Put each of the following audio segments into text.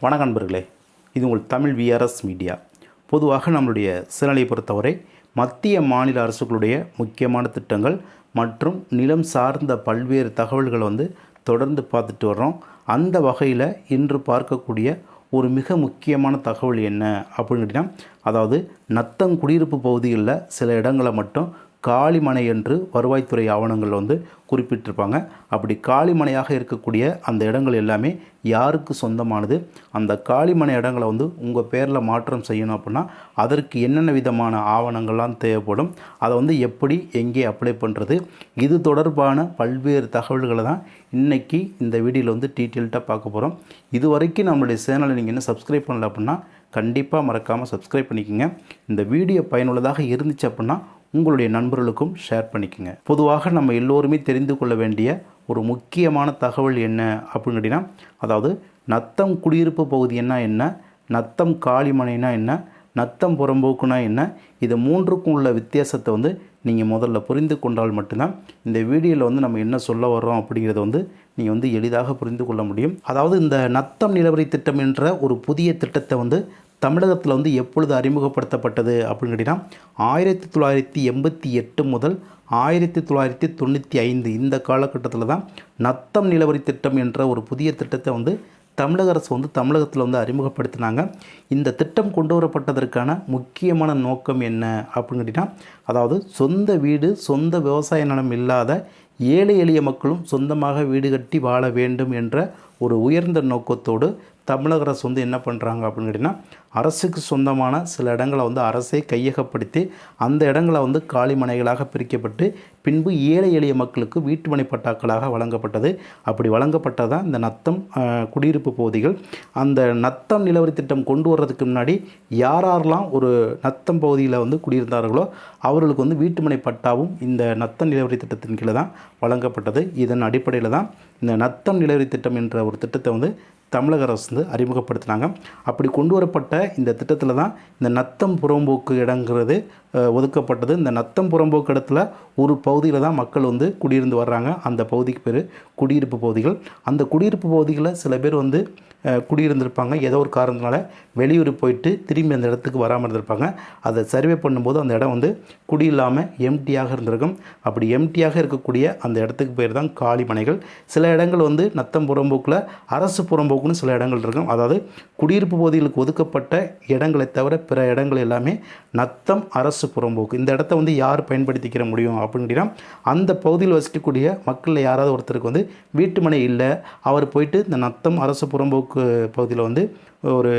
வணக்கம் நண்பர்களே. இது உங்கள் தமிழ் விஆர்எஸ் மீடியா பொதுவாக நம்மளுடைய சிறநிலையை பொறுத்தவரை மத்திய மாநில அரசுகளுடைய முக்கியமான திட்டங்கள் மற்றும் நிலம் சார்ந்த பல்வேறு தகவல்கள் வந்து தொடர்ந்து பார்த்துட்டு வர்றோம். அந்த வகையில் இன்று பார்க்கக்கூடிய ஒரு மிக முக்கியமான தகவல் என்ன? அப்படின்னு கேட்டிங்கன்னா அதாவது நத்தம் குடியிருப்பு பகுதிகளில் சில இடங்களை மட்டும் காளிமனை என்று வருவாய்த்துறை ஆவணங்கள் வந்து குறிப்பிட்டிருப்பாங்க. அப்படி காளிமனையாக இருக்கக்கூடிய அந்த இடங்கள் எல்லாமே யாருக்கு சொந்தமானது? அந்த காளிமனை இடங்களை வந்து உங்கள் பேரில் மாற்றம் செய்யணும் அப்படின்னா அதற்கு என்னென்ன விதமான ஆவணங்கள்லாம் தேவைப்படும்? அதை வந்து எப்படி எங்கே அப்ளை பண்ணுறது இது தொடர்பான பல்வேறு தகவல்களை தான் இன்றைக்கி இந்த வீடியோவில் வந்து டீட்டெயில்டாக பார்க்க போகிறோம் இது வரைக்கும் நம்மளுடைய சேனலை நீங்கள் என்ன சப்ஸ்கிரைப் பண்ணல அப்படின்னா கண்டிப்பாக மறக்காமல் சப்ஸ்கிரைப் பண்ணிக்கோங்க. இந்த வீடியோ பயனுள்ளதாக இருந்துச்சு அப்படின்னா உங்களுடைய நண்பர்களுக்கும் ஷேர் பண்ணிக்கோங்க. பொதுவாக நம்ம எல்லோருமே தெரிந்து கொள்ள வேண்டிய ஒரு முக்கியமான தகவல் என்ன அப்படின்னு கேட்டிங்கன்னா அதாவது நத்தம் குடியிருப்பு பகுதின்னா என்ன நத்தம் காளிமனைனா என்ன நத்தம் புறம்போக்குனா என்ன இது மூன்றுக்கும் உள்ள வித்தியாசத்தை வந்து நீங்கள் முதல்ல புரிந்து கொண்டால் மட்டும்தான் இந்த வீடியோவில் வந்து நம்ம என்ன சொல்ல வர்றோம் அப்படிங்கிறத வந்து நீங்கள் வந்து எளிதாக புரிந்து கொள்ள முடியும். அதாவது இந்த நத்தம் நிலவரி திட்டம் என்ற ஒரு புதிய திட்டத்தை வந்து தமிழகத்தில் வந்து எப்பொழுது அறிமுகப்படுத்தப்பட்டது அப்படின்னு கேட்டிங்கன்னா ஆயிரத்தி தொள்ளாயிரத்தி எண்பத்தி எட்டு முதல் ஆயிரத்தி தொள்ளாயிரத்தி தொண்ணூற்றி ஐந்து இந்த காலகட்டத்தில் தான் நத்தம் நிலவரி திட்டம் என்ற ஒரு புதிய திட்டத்தை வந்து தமிழக அரசு வந்து தமிழகத்தில் வந்து அறிமுகப்படுத்தினாங்க. இந்த திட்டம் கொண்டு வரப்பட்டதற்கான முக்கியமான நோக்கம் என்ன அப்படின்னு கேட்டிங்கன்னா அதாவது சொந்த வீடு சொந்த விவசாய நிலம் இல்லாத ஏழை எளிய மக்களும் சொந்தமாக வீடு கட்டி வாழ வேண்டும் என்ற ஒரு உயர்ந்த நோக்கத்தோடு தமிழக அரசு வந்து என்ன பண்ணுறாங்க அப்படின்னு கேட்டிங்கன்னா அரசுக்கு சொந்தமான சில இடங்களை வந்து அரசே கையகப்படுத்தி அந்த இடங்களை வந்து காலிமனைகளாக பிரிக்கப்பட்டு பின்பு ஏழை எளிய மக்களுக்கு வீட்டுமனை பட்டாக்களாக வழங்கப்பட்டது. அப்படி வழங்கப்பட்டதான் இந்த நத்தம் குடியிருப்பு பகுதிகள். அந்த நத்தம் நிலவரி திட்டம் கொண்டு வர்றதுக்கு முன்னாடி யார் யாரெல்லாம் ஒரு நத்தம் பகுதியில் வந்து குடியிருந்தார்களோ அவர்களுக்கு வந்து வீட்டுமனை பட்டாவும் இந்த நத்தம் நிலவரி திட்டத்தின் கீழே தான் வழங்கப்பட்டது. இதன் அடிப்படையில் தான் இந்த நத்தம் நிலவரி திட்டம் என்ற ஒரு திட்டத்தை வந்து தமிழக அரசு வந்து அறிமுகப்படுத்தினாங்க. அப்படி கொண்டு வரப்பட்ட இந்த திட்டத்தில் தான் இந்த நத்தம் புறம்போக்கு இடங்கிறது ஒதுக்கப்பட்டது. இந்த நத்தம் புறம்போக்கு இடத்துல ஒரு பகுதியில் தான் மக்கள் வந்து குடியிருந்து வர்றாங்க. அந்த பகுதிக்கு பேர் குடியிருப்பு பகுதிகள். அந்த குடியிருப்பு பகுதிகளில் சில பேர் வந்து குடியிருந்திருப்பாங்க. ஏதோ ஒரு காரணத்தினால வெளியூர் போயிட்டு திரும்பி அந்த இடத்துக்கு வராமல் இருந்திருப்பாங்க. அதை சர்வே பண்ணும்போது அந்த இடம் வந்து குடி இல்லாமல் எம்டியாக இருந்திருக்கும். அப்படி எம்டியாக இருக்கக்கூடிய அந்த இடத்துக்கு பேர் தான் காளிமனைகள். சில இடங்கள் வந்து நத்தம் புறம்போக்கில் அரசு புறம்போக்குன்னு சில இடங்கள் இருக்கும். அதாவது குடியிருப்பு பகுதிகளுக்கு ஒதுக்கப்பட்ட இடங்களை தவிர பிற இடங்கள் எல்லாமே நத்தம் அரசு புறம்போக்கு இந்த இடத்த வந்து யார் பயன்படுத்திக்கிற முடியும் அப்படின்னா அந்த பகுதியில் வசிக்கக்கூடிய மக்களில் யாராவது ஒருத்தருக்கு வந்து வீட்டுமனை இல்லை அவர் போயிட்டு இந்த நத்தம் அரசு புறம்போக்கு பகுதியில் வந்து ஒரு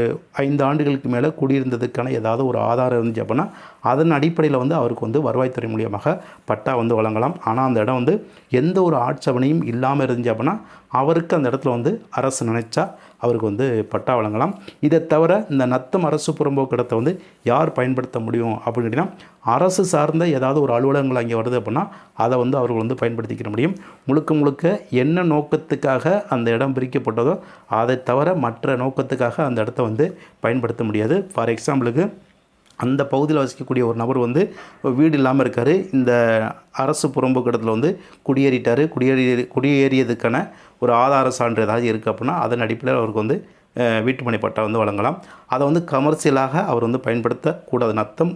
ஐந்து ஆண்டுகளுக்கு மேலே குடியிருந்ததுக்கான ஏதாவது ஒரு ஆதாரம் இருந்துச்சு அப்படின்னா அதன் அடிப்படையில் வந்து அவருக்கு வந்து வருவாய்த்துறை மூலியமாக பட்டா வந்து வழங்கலாம். ஆனால் அந்த இடம் வந்து எந்த ஒரு ஆட்சேபனையும் இல்லாமல் இருந்துச்சு அப்படின்னா அவருக்கு அந்த இடத்துல வந்து அரசு நினைச்சா அவருக்கு வந்து பட்டா வழங்கலாம். இதை தவிர இந்த நத்தம் அரசு புறம்போக்கு இடத்தை வந்து யார் பயன்படுத்த முடியும் அப்படின்னு கேட்டிங்கன்னா அரசு சார்ந்த ஏதாவது ஒரு அலுவலகங்கள் அங்கே வருது அப்படின்னா அதை வந்து அவர்கள் வந்து பயன்படுத்திக்கிற முடியும். முழுக்க முழுக்க என்ன நோக்கத்துக்காக அந்த இடம் பிரிக்கப்பட்டதோ அதை தவிர மற்ற நோக்கத்துக்காக அந்த இடத்த வந்து பயன்படுத்த முடியாது. ஃபார் எக்ஸாம்பிளுக்கு அந்த பகுதியில் வசிக்கக்கூடிய ஒரு நபர் வந்து வீடு இல்லாமல் இருக்கார். இந்த அரசு புறம்போக்கு இடத்துல வந்து குடியேறிட்டார். குடியேறி குடியேறியதுக்கான ஒரு ஆதார சான்று ஏதாவது இருக்குது அப்படின்னா அதன் அடிப்படையில் அவருக்கு வந்து வீட்டுமனை பட்டா வந்து வழங்கலாம். அதை வந்து கமர்ஷியலாக அவர் வந்து பயன்படுத்தக்கூடாது. நத்தம்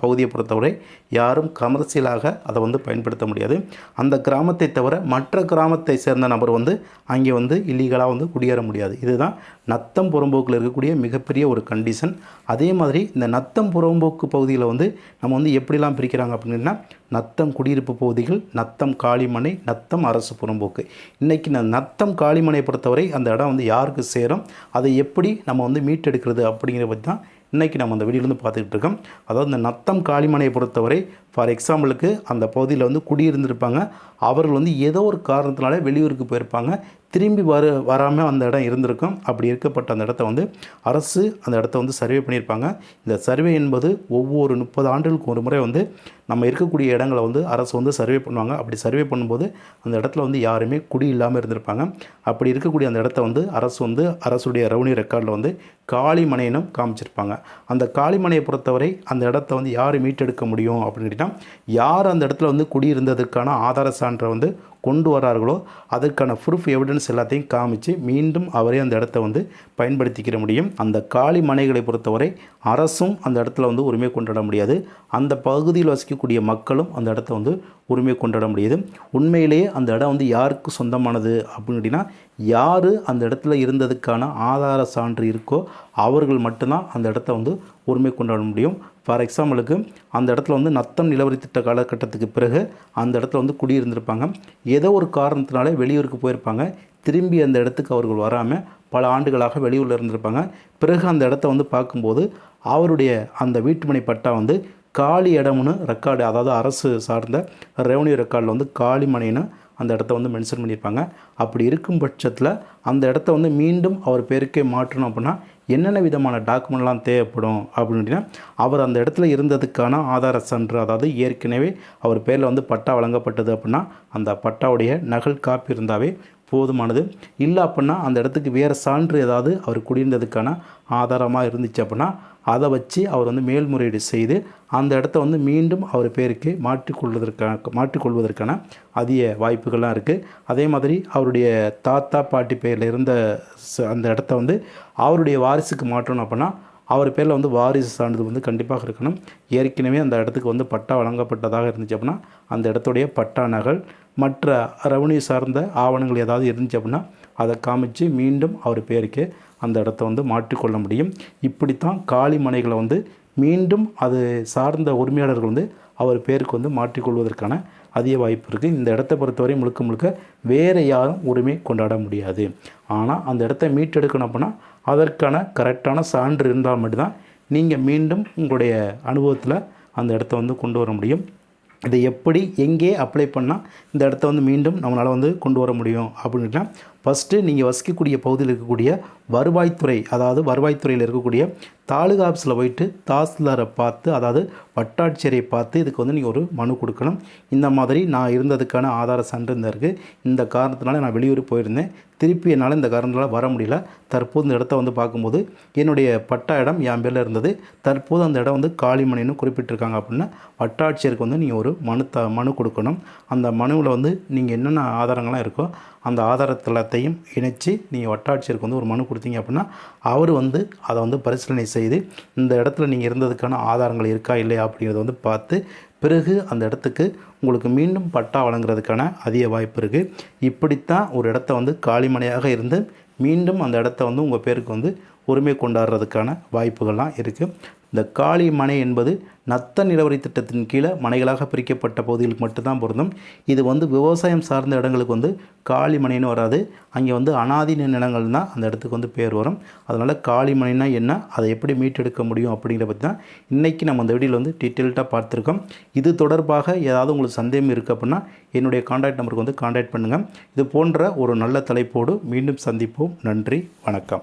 பகுதியை பொறுத்தவரை யாரும் கமர்ஷியலாக அதை வந்து பயன்படுத்த முடியாது. அந்த கிராமத்தை தவிர மற்ற கிராமத்தை சேர்ந்த நபர் வந்து அங்கே வந்து இல்லீகலாக வந்து குடியேற முடியாது. இதுதான் நத்தம் புறம்போக்கில் இருக்கக்கூடிய மிகப்பெரிய ஒரு கண்டிஷன் அதே மாதிரி இந்த நத்தம் புறம்போக்கு பகுதியில் வந்து நம்ம வந்து எப்படிலாம் பிரிக்கிறாங்க அப்படின்னா நத்தம் குடியிருப்பு பகுதிகள் நத்தம் காளிமனை நத்தம் அரசு புறம்போக்கு. இன்றைக்கி நத்தம் காளிமனை பொறுத்தவரை அந்த இடம் வந்து யாருக்கு சேரும் அதை எப்படி நம்ம வந்து மீட்டெடுக்கிறது அப்படிங்கிற பற்றி தான் இன்றைக்கி நம்ம அந்த வீடியோலேருந்து பார்த்துக்கிட்டு இருக்கோம். அதாவது இந்த நத்தம் காளிமனையை பொறுத்தவரை ஃபார் எக்ஸாம்பிளுக்கு அந்த பகுதியில் வந்து குடியிருந்திருப்பாங்க. அவர்கள் வந்து ஏதோ ஒரு காரணத்தினால வெளியூருக்கு போயிருப்பாங்க. திரும்பி வர வராமல் அந்த இடம் இருந்திருக்கும். அப்படி இருக்கப்பட்ட அந்த இடத்த வந்து அரசு அந்த இடத்த வந்து சர்வே பண்ணியிருப்பாங்க. இந்த சர்வே என்பது ஒவ்வொரு முப்பது ஆண்டுகளுக்கு ஒரு முறை வந்து நம்ம இருக்கக்கூடிய இடங்களை வந்து அரசு வந்து சர்வே பண்ணுவாங்க. அப்படி சர்வே பண்ணும்போது அந்த இடத்துல வந்து யாருமே குடி இல்லாமல் இருந்திருப்பாங்க. அப்படி இருக்கக்கூடிய அந்த இடத்த வந்து அரசு வந்து அரசுடைய ரெவன்யூ ரெக்கார்டில் வந்து காளிமனையினும் காமிச்சிருப்பாங்க. அந்த காளிமனையை பொறுத்தவரை அந்த இடத்த வந்து யார் மீட்டெடுக்க முடியும் அப்படின்னு கேட்டிங்கன்னா யார் அந்த இடத்துல வந்து குடியிருந்ததுக்கான ஆதார சான்றை வந்து கொண்டு வரார்களோ அதற்கான ப்ரூஃப் எவிடன்ஸ் எல்லாத்தையும் காமிச்சு மீண்டும் அவரே அந்த இடத்த வந்து பயன்படுத்திக்கிற முடியும். அந்த காலி மனைகளை பொறுத்தவரை அரசும் அந்த இடத்துல வந்து உரிமை கொண்டாட முடியாது. அந்த பகுதியில் இருக்கக்கூடிய மக்களும் அந்த இடத்த வந்து உரிமை கொண்டாட முடியுது. உண்மையிலேயே அந்த இடம் வந்து யாருக்கு சொந்தமானது அப்படின்னு யார் அந்த இடத்துல இருந்ததுக்கான ஆதார சான்று இருக்கோ அவர்கள் மட்டும்தான் அந்த இடத்த வந்து உரிமை கொண்டாட முடியும். ஃபார் எக்ஸாம்பிளுக்கு அந்த இடத்துல வந்து நத்தம் நிலவரி திட்ட காலகட்டத்துக்கு பிறகு அந்த இடத்துல வந்து குடியிருந்திருப்பாங்க. ஏதோ ஒரு காரணத்தினாலே வெளியூருக்கு போயிருப்பாங்க. திரும்பி அந்த இடத்துக்கு அவர்கள் வராமல் பல ஆண்டுகளாக வெளியூரில் இருந்திருப்பாங்க. பிறகு அந்த இடத்த வந்து பார்க்கும்போது அவருடைய அந்த வீட்டுமனை பட்டா வந்து காலி இடம்னு ரெக்கார்டு அதாவது அரசு சார்ந்த ரெவன்யூ ரெக்கார்டில் வந்து காலி மனைன்னு அந்த இடத்த வந்து மென்ஷன் பண்ணியிருப்பாங்க. அப்படி இருக்கும் பட்சத்தில் அந்த இடத்த வந்து மீண்டும் அவர் பேருக்கே மாற்றணும் அப்படின்னா என்னென்ன விதமான டாக்குமெண்ட்லாம் தேவைப்படும் அப்படின்னா அவர் அந்த இடத்துல இருந்ததுக்கான ஆதார சான்று அதாவது ஏற்கனவே அவர் பேரில் வந்து பட்டா வழங்கப்பட்டது அப்படின்னா அந்த பட்டாவுடைய நகல் காப்பி இருந்தாவே போதுமானது. இல்லை அப்படின்னா அந்த இடத்துக்கு வேறு சான்று ஏதாவது அவர் குடியிருந்ததுக்கான ஆதாரமாக இருந்துச்சு அப்படின்னா அதை வச்சு அவர் வந்து மேல்முறையீடு செய்து அந்த இடத்த வந்து மீண்டும் அவர் பேருக்கு மாற்றிக்கொள்வதற்கான மாற்றிக்கொள்வதற்கான அதிக வாய்ப்புகள்லாம் இருக்குது அதே மாதிரி அவருடைய தாத்தா பாட்டி பேரில் இருந்த அந்த இடத்த வந்து அவருடைய வாரிசுக்கு மாற்றணும் அப்படின்னா அவர் பேரில் வந்து வாரிசு சான்றிதழ் வந்து கண்டிப்பாக இருக்கணும். ஏற்கனவே அந்த இடத்துக்கு வந்து பட்டா வழங்கப்பட்டதாக இருந்துச்சு அப்படின்னா அந்த இடத்துடைய பட்டா நகல் மற்ற ரெவன்யூ சார்ந்த ஆவணங்கள் ஏதாவது இருந்துச்சு அப்படின்னா அதை காமிச்சு மீண்டும் அவர் பேருக்கு அந்த இடத்த வந்து மாற்றிக்கொள்ள முடியும். இப்படித்தான் காலி மனைகளை வந்து மீண்டும் அது சார்ந்த உரிமையாளர்கள் வந்து அவர் பேருக்கு வந்து மாற்றிக்கொள்வதற்கான அதிக வாய்ப்பு இருக்குது இந்த இடத்த பொறுத்தவரை முழுக்க முழுக்க வேறு யாரும் உரிமை கொண்டாட முடியாது. ஆனால் அந்த இடத்த மீட்டெடுக்கணும் அப்படின்னா அதற்கான கரெக்டான சான்று இருந்தால் மட்டும்தான் நீங்கள் மீண்டும் உங்களுடைய அனுபவத்தில் அந்த இடத்த வந்து கொண்டு வர முடியும். இதை எப்படி எங்கே அப்ளை பண்ணால் இந்த இடத்த வந்து மீண்டும் நம்மளால் வந்து கொண்டு வர முடியும் அப்படின்னா ஃபஸ்ட்டு நீங்கள் வசிக்கக்கூடிய பகுதியில் இருக்கக்கூடிய வருவாய்த்துறை அதாவது வருவாய்த்துறையில் இருக்கக்கூடிய தாலுகா ஆஃபீஸில் போயிட்டு தாசில்தாரை பார்த்து அதாவது வட்டாட்சியரை பார்த்து இதுக்கு வந்து நீங்கள் ஒரு மனு கொடுக்கணும். இந்த மாதிரி நான் இருந்ததுக்கான ஆதார சான்று இந்த இருக்குது இந்த காரணத்தினால நான் வெளியூர் போயிருந்தேன். திருப்பி என்னால் இந்த காரணத்தினால வர முடியல. தற்போது இந்த இடத்த வந்து பார்க்கும்போது என்னுடைய பட்டா இடம் என் பேரில் இருந்தது. தற்போது அந்த இடம் வந்து காளிமணின்னு குறிப்பிட்டிருக்காங்க அப்படின்னா வட்டாட்சியருக்கு வந்து நீங்கள் ஒரு மனு த மனு கொடுக்கணும். அந்த மனுவில் வந்து நீங்கள் என்னென்ன ஆதாரங்கள்லாம் இருக்கோ அந்த ஆதாரத்தலத்தையும் இணைச்சி நீங்கள் வட்டாட்சியருக்கு வந்து ஒரு மனு கொடுத்தீங்க அப்படின்னா அவர் வந்து அதை வந்து பரிசீலனை செய்து இந்த இடத்துல நீங்கள் இருந்ததுக்கான ஆதாரங்கள் இருக்கா இல்லையா அப்படிங்கிறத வந்து பார்த்து பிறகு அந்த இடத்துக்கு உங்களுக்கு மீண்டும் பட்டா வழங்குறதுக்கான அதிக வாய்ப்பு இருக்குது இப்படித்தான் ஒரு இடத்த வந்து காலிமனையாக இருந்து மீண்டும் அந்த இடத்த வந்து உங்கள் பேருக்கு வந்து உரிமை கொண்டாடுறதுக்கான வாய்ப்புகள்லாம் இருக்குது இந்த காளி மனை என்பது நத்த நிலவரி திட்டத்தின் கீழே மனைகளாக பிரிக்கப்பட்ட பகுதிகளுக்கு மட்டும்தான் பொருந்தும். இது வந்து விவசாயம் சார்ந்த இடங்களுக்கு வந்து காளி மனைன்னு வராது. அங்கே வந்து அனாதி நிலங்கள் தான் அந்த இடத்துக்கு வந்து பேர் வரும். அதனால் காளி மனைனா என்ன அதை எப்படி மீட்டெடுக்க முடியும் அப்படிங்கிற பற்றி தான் இன்றைக்கி நம்ம அந்த வீடியோவில் வந்து டீட்டெயில்டாக பார்த்துருக்கோம். இது தொடர்பாக ஏதாவது உங்களுக்கு சந்தேகம் இருக்குது அப்படின்னா என்னுடைய காண்டாக்ட் நம்பருக்கு வந்து கான்டாக்ட் பண்ணுங்கள் இது போன்ற ஒரு நல்ல தலைப்போடு மீண்டும் சந்திப்போம். நன்றி வணக்கம்.